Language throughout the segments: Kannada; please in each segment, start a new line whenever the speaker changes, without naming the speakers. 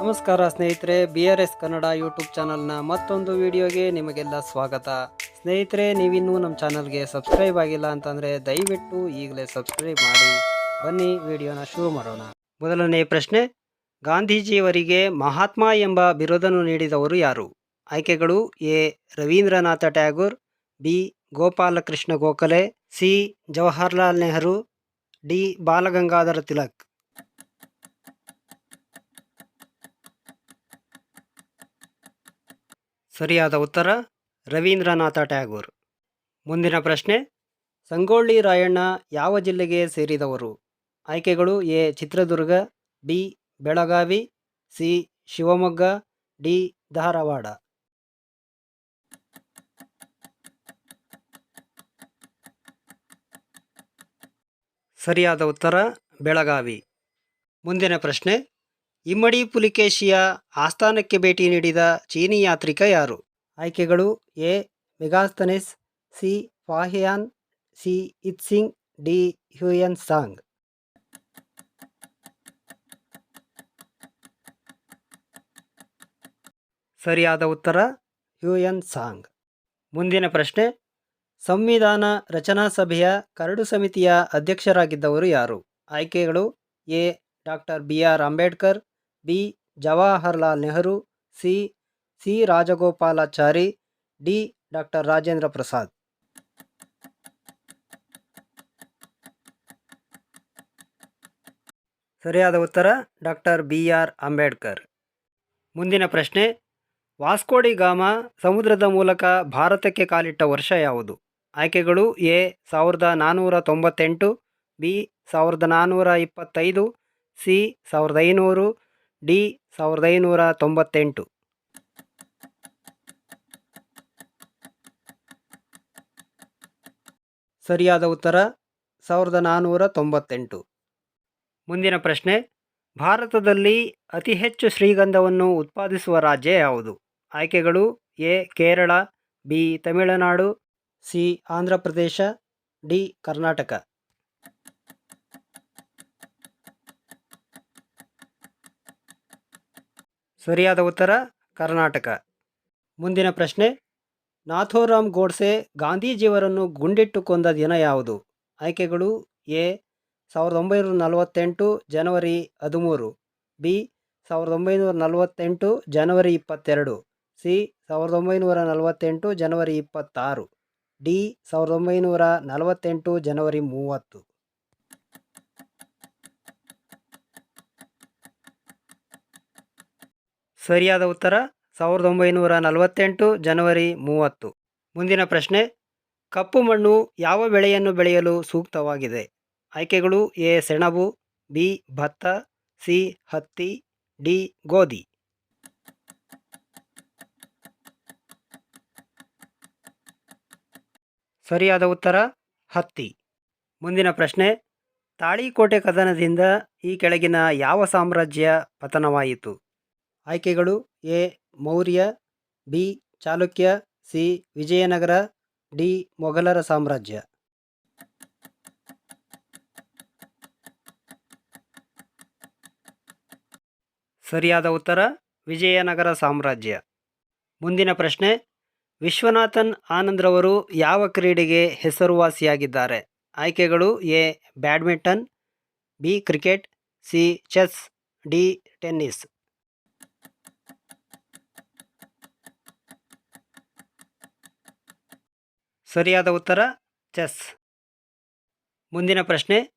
ನಮಸ್ಕಾರ ಸ್ನೇಹಿತರೆ B R S Kannada YouTube ಚಾನಲ್ನ ಮತ್ತೊಂದು ವಿಡಿಯೋಗೆ ನಿಮಗೆಲ್ಲ ಸ್ವಾಗತ. ಸ್ನೇಹಿತರೆ, ನೀವಿನ್ನೂ ನಮ್ಮ ಚಾನಲ್ಗೆ ಸಬ್ಸ್ಕ್ರೈಬ್ ಆಗಿಲ್ಲ ಅಂತಂದರೆ ದಯವಿಟ್ಟು ಈಗಲೇ ಸಬ್ಸ್ಕ್ರೈಬ್ ಮಾಡಿ. ಬನ್ನಿ, ವಿಡಿಯೋನ ಶುರು ಮಾಡೋಣ. ಮೊದಲನೇ ಪ್ರಶ್ನೆ, ಗಾಂಧೀಜಿಯವರಿಗೆ ಮಹಾತ್ಮ ಎಂಬ ಬಿರುದನ್ನು ನೀಡಿದವರು ಯಾರು? ಆಯ್ಕೆಗಳು, A, Rabindranath Tagore, B, Gopalakrishna Gokhale, C, Jawaharlal Nehru, D, Balagangadhara Tilak. ಸರಿಯಾದ ಉತ್ತರ ರವೀಂದ್ರನಾಥ ಟ್ಯಾಗೂರ್. ಮುಂದಿನ ಪ್ರಶ್ನೆ, ಸಂಗೊಳ್ಳಿ ರಾಯಣ್ಣ ಯಾವ ಜಿಲ್ಲೆಗೆ ಸೇರಿದವರು? ಆಯ್ಕೆಗಳು A, Chitradurga, B, Belagavi, C, Shivamogga, D, Dharwad. ಸರಿಯಾದ ಉತ್ತರ ಬೆಳಗಾವಿ. ಮುಂದಿನ ಪ್ರಶ್ನೆ ಇಮ್ಮಡಿ ಪುಲಿಕೇಶಿಯ ಆಸ್ಥಾನಕ್ಕೆ ಭೇಟಿ ನೀಡಿದ ಚೀನಿ ಯಾತ್ರಿಕ ಯಾರು? ಆಯ್ಕೆಗಳು A. Megasthenes, C. Fahien, C. Itsing, D. Hiuen Tsang ಸರಿಯಾದ ಉತ್ತರ ಹ್ಯೂಯನ್ ಸಾಂಗ್ ಮುಂದಿನ ಪ್ರಶ್ನೆ, ಸಂವಿಧಾನ ರಚನಾ ಸಭೆಯ ಕರಡು ಸಮಿತಿಯ ಅಧ್ಯಕ್ಷರಾಗಿದ್ದವರು ಯಾರು? ಆಯ್ಕೆಗಳು A. Doctor B. R. Ambedkar B. Jawaharlal Nehru, C. C. Rajagopalachari, D. Doctor Rajendra Prasad. ಸರಿಯಾದ ಉತ್ತರ ಡಾಕ್ಟರ್ ಬಿ. ಆರ್. ಅಂಬೇಡ್ಕರ್. ಮುಂದಿನ ಪ್ರಶ್ನೆ ವಾಸ್ಕೋಡಿ ಗಾಮ ಸಮುದ್ರದ ಮೂಲಕ ಭಾರತಕ್ಕೆ ಕಾಲಿಟ್ಟ ವರ್ಷ ಯಾವುದು? ಆಯ್ಕೆಗಳು ಎ. ಸಾವಿರದ ನಾನ್ನೂರ ತೊಂಬತ್ತೆಂಟು, ಬಿ. ಸಾವಿರದ ನಾನ್ನೂರ ಇಪ್ಪತ್ತೈದು, ಸಿ. ಸಾವಿರದ ಐನೂರು ಡಿ ಸಾವಿರದ ಐನೂರ ತೊಂಬತ್ತೆಂಟು. ಸರಿಯಾದ ಉತ್ತರ, ಸಾವಿರದ ನಾನ್ನೂರ ತೊಂಬತ್ತೆಂಟು. ಮುಂದಿನ ಪ್ರಶ್ನೆ, ಭಾರತದಲ್ಲಿ ಅತಿ ಹೆಚ್ಚು ಶ್ರೀಗಂಧವನ್ನು ಉತ್ಪಾದಿಸುವ ರಾಜ್ಯ ಯಾವುದು? ಆಯ್ಕೆಗಳು, A, Kerala, B, Tamil Nadu, C Andhra Pradesh D, Karnataka. ಸರಿಯಾದ ಉತ್ತರ, ಕರ್ನಾಟಕ. ಮುಂದಿನ ಪ್ರಶ್ನೆ, ನಾಥೋರಾಮ್ ಗೋಡ್ಸೆ ಗಾಂಧೀಜಿಯವರನ್ನು ಗುಂಡಿಟ್ಟು ಕೊಂದ ದಿನ ಯಾವುದು? ಆಯ್ಕೆಗಳು, ಎ, ಸಾವಿರದ ಒಂಬೈನೂರ ನಲವತ್ತೆಂಟು, ಜನವರಿ ಹದಿಮೂರು. ಬಿ, ಸಾವಿರದ ಒಂಬೈನೂರ ನಲವತ್ತೆಂಟು, ಜನವರಿ ಇಪ್ಪತ್ತೆರಡು. ಸಿ, ಸಾವಿರದ ಒಂಬೈನೂರ ನಲವತ್ತೆಂಟು, ಜನವರಿ ಇಪ್ಪತ್ತಾರು. ಡಿ, ಸಾವಿರದ ಒಂಬೈನೂರ ನಲವತ್ತೆಂಟು, ಜನವರಿ ಮೂವತ್ತು. ಸರಿಯಾದ ಉತ್ತರ ಸಾವಿರದ ಒಂಬೈನೂರ ನಲವತ್ತೆಂಟು ಜನವರಿ ಮೂವತ್ತು. ಮುಂದಿನ ಪ್ರಶ್ನೆ, ಕಪ್ಪು ಮಣ್ಣು ಯಾವ ಬೆಳೆಯನ್ನು ಬೆಳೆಯಲು ಸೂಕ್ತವಾಗಿದೆ? ಆಯ್ಕೆಗಳು ಎ, ಸೆಣಬು, ಬಿ, ಭತ್ತ, ಸಿ, ಹತ್ತಿ, ಡಿ, ಗೋಧಿ. ಸರಿಯಾದ ಉತ್ತರ, ಹತ್ತಿ. ಮುಂದಿನ ಪ್ರಶ್ನೆ, ತಾಳಿಕೋಟೆ ಕದನದಿಂದ ಈ ಕೆಳಗಿನ ಯಾವ ಸಾಮ್ರಾಜ್ಯ ಪತನವಾಯಿತು? ಆಯ್ಕೆಗಳು A. Maurya, B. Chalukya, C. Vijayanagara, D. ಮೊಘಲರ ಸಾಮ್ರಾಜ್ಯ. ಸರಿಯಾದ ಉತ್ತರ, ವಿಜಯನಗರ ಸಾಮ್ರಾಜ್ಯ. ಮುಂದಿನ ಪ್ರಶ್ನೆ, ವಿಶ್ವನಾಥನ್ ಆನಂದ್ರವರು ಯಾವ ಕ್ರೀಡೆಗೆ ಹೆಸರುವಾಸಿಯಾಗಿದ್ದಾರೆ? ಆಯ್ಕೆಗಳು A. Badminton, B. Cricket, C. Chess, D. Tennis. ಸರಿಯಾದ ಉತ್ತರ, ಚೆಸ್. ಮುಂದಿನ ಪ್ರಶ್ನೆ.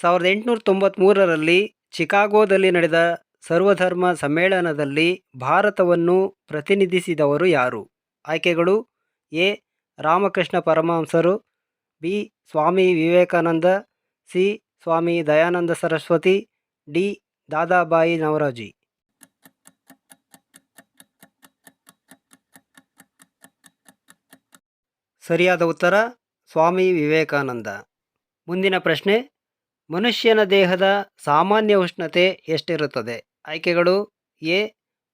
ಸಾವಿರದ ಎಂಟುನೂರ ತೊಂಬತ್ತ್ಮೂರರಲ್ಲಿ ಚಿಕಾಗೋದಲ್ಲಿ ನಡೆದ ಸರ್ವಧರ್ಮ ಸಮ್ಮೇಳನದಲ್ಲಿ ಭಾರತವನ್ನು ಪ್ರತಿನಿಧಿಸಿದವರು ಯಾರು? ಆಯ್ಕೆಗಳು, ಎ. ರಾಮಕೃಷ್ಣ ಪರಮಹಂಸರು, B. Swami Vivekananda, C. Swami Dayananda Saraswati, D. Dadabhai Naoroji. ಸರಿಯಾದ ಉತ್ತರ, ಸ್ವಾಮಿ ವಿವೇಕಾನಂದ. ಮುಂದಿನ ಪ್ರಶ್ನೆ, ಮನುಷ್ಯನ ದೇಹದ ಸಾಮಾನ್ಯ ಉಷ್ಣತೆ ಎಷ್ಟಿರುತ್ತದೆ? ಆಯ್ಕೆಗಳು, ಎ,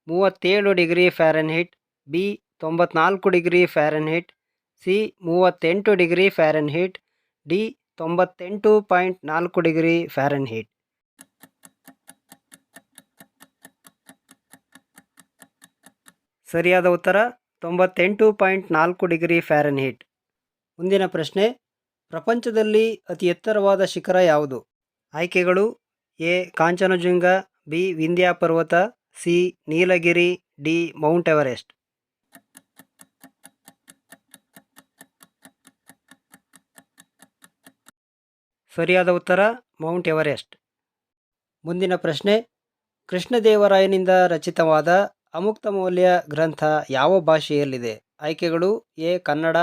ಮೂವತ್ತೇಳು ಡಿಗ್ರಿ ಫ್ಯಾರನ್ಹೀಟ್, ಬಿ, ತೊಂಬತ್ನಾಲ್ಕು ಡಿಗ್ರಿ ಫ್ಯಾರನ್ಹೀಟ್, ಸಿ, ಮೂವತ್ತೆಂಟು ಡಿಗ್ರಿ ಫ್ಯಾರನ್ಹೀಟ್, ಡಿ, ತೊಂಬತ್ತೆಂಟು ಪಾಯಿಂಟ್ ನಾಲ್ಕು ಡಿಗ್ರಿ ಫ್ಯಾರನ್ಹೀಟ್. ಸರಿಯಾದ ಉತ್ತರ ತೊಂಬತ್ತೆಂಟು ಪಾಯಿಂಟ್ ನಾಲ್ಕು ಡಿಗ್ರಿ ಫ್ಯಾರನ್ಹೀಟ್. ಮುಂದಿನ ಪ್ರಶ್ನೆ, ಪ್ರಪಂಚದಲ್ಲಿ ಅತಿ ಎತ್ತರವಾದ ಶಿಖರ ಯಾವುದು? ಆಯ್ಕೆಗಳು, ಎ, ಕಾಂಚನಜುಂಗ, ಬಿ, ವಿಂಧ್ಯ ಪರ್ವತ, C, Nilgiri, D, mount Everest. ಸರಿಯಾದ ಉತ್ತರ, ಮೌಂಟ್ ಎವರೆಸ್ಟ್. ಮುಂದಿನ ಪ್ರಶ್ನೆ, ಕೃಷ್ಣದೇವರಾಯನಿಂದ ರಚಿತವಾದ ಅಮುಕ್ತ ಮೌಲ್ಯ ಗ್ರಂಥ ಯಾವ ಭಾಷೆಯಲ್ಲಿದೆ? ಆಯ್ಕೆಗಳು A, Kannada,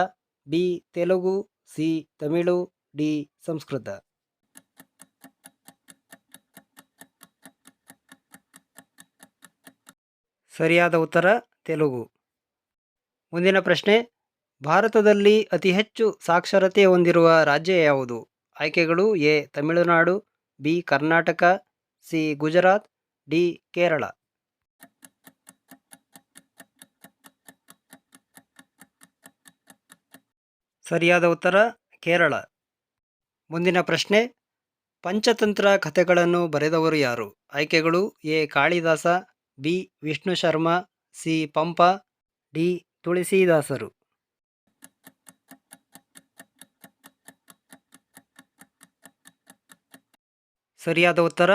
B, Telugu, C, Tamil, D, Sanskrit. ಸರಿಯಾದ ಉತ್ತರ, ತೆಲುಗು. ಮುಂದಿನ ಪ್ರಶ್ನೆ, ಭಾರತದಲ್ಲಿ ಅತಿ ಹೆಚ್ಚು ಸಾಕ್ಷರತೆ ಹೊಂದಿರುವ ರಾಜ್ಯ ಯಾವುದು? ಆಯ್ಕೆಗಳು A, Tamil Nadu, B, Karnataka, C, Gujarat, D, Kerala. ಸರಿಯಾದ ಉತ್ತರ, ಕೇರಳ. ಮುಂದಿನ ಪ್ರಶ್ನೆ, ಪಂಚತಂತ್ರ ಕಥೆಗಳನ್ನು ಬರೆದವರು ಯಾರು? ಆಯ್ಕೆಗಳು, A. Kalidasa, B. Vishnu Sharma, C. Pampa, D. ತುಳಸಿದಾಸರು. ಸರಿಯಾದ ಉತ್ತರ,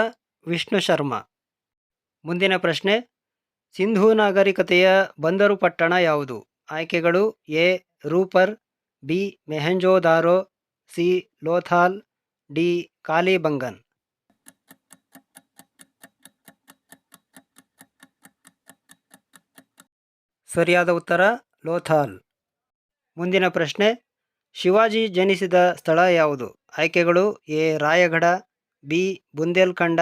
ವಿಷ್ಣು ಶರ್ಮ. ಮುಂದಿನ ಪ್ರಶ್ನೆ, ಸಿಂಧೂ ನಾಗರಿಕತೆಯ ಬಂದರು ಪಟ್ಟಣ ಯಾವುದು? ಆಯ್ಕೆಗಳು, A. Rupar B Mohenjodaro, C Lothal, D Kalibangan. ಸರಿಯಾದ ಉತ್ತರ, ಲೋಥಾಲ್. ಮುಂದಿನ ಪ್ರಶ್ನೆ, ಶಿವಾಜಿ ಜನಿಸಿದ ಸ್ಥಳ ಯಾವುದು? ಆಯ್ಕೆಗಳು, A Raigad B Bundelkhand,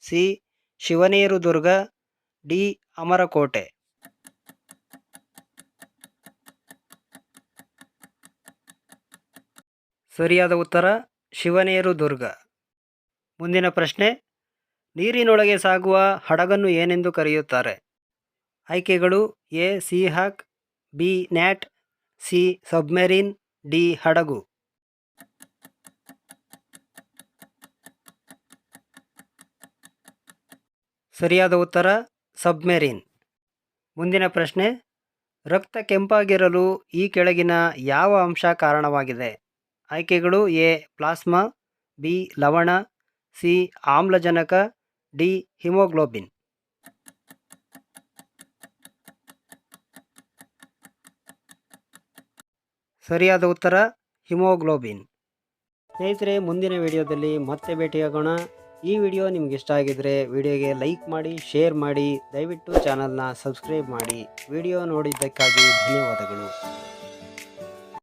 C Shivneri Durg D Amarkot. ಸರಿಯಾದ ಉತ್ತರ, ಶಿವನೇರು ದುರ್ಗ. ಮುಂದಿನ ಪ್ರಶ್ನೆ, ನೀರಿನೊಳಗೆ ಸಾಗುವ ಹಡಗನ್ನು ಏನೆಂದು ಕರೆಯುತ್ತಾರೆ? ಆಯ್ಕೆಗಳು A Seahawk B, Gnat, C, submarine, D, ಹಡಗು. ಸರಿಯಾದ ಉತ್ತರ, ಸಬ್ಮೆರಿನ್. ಮುಂದಿನ ಪ್ರಶ್ನೆ, ರಕ್ತ ಕೆಂಪಾಗಿರಲು ಈ ಕೆಳಗಿನ ಯಾವ ಅಂಶ ಕಾರಣವಾಗಿದೆ? ಆಯ್ಕೆಗಳು ಎ. Plasma, B. ಲವಣ, ಸಿ. ಆಮ್ಲಜನಕ, ಡಿ. ಹಿಮೋಗ್ಲೋಬಿನ್. ಸರಿಯಾದ ಉತ್ತರ, ಹಿಮೋಗ್ಲೋಬಿನ್. ಸ್ನೇಹಿತರೆ, ಮುಂದಿನ ವಿಡಿಯೋದಲ್ಲಿ ಮತ್ತೆ ಭೇಟಿಯಾಗೋಣ ಈ ವಿಡಿಯೋ ನಿಮ್ಗೆ ಇಷ್ಟ ಆಗಿದ್ರೆ ವಿಡಿಯೋಗೆ ಲೈಕ್ ಮಾಡಿ, ಶೇರ್ ಮಾಡಿ, ದಯವಿಟ್ಟು ಚಾನಲ್ನ ಸಬ್ಸ್ಕ್ರೈಬ್ ಮಾಡಿ. ವಿಡಿಯೋ ನೋಡಿದ್ದಕ್ಕಾಗಿ ಧನ್ಯವಾದಗಳು.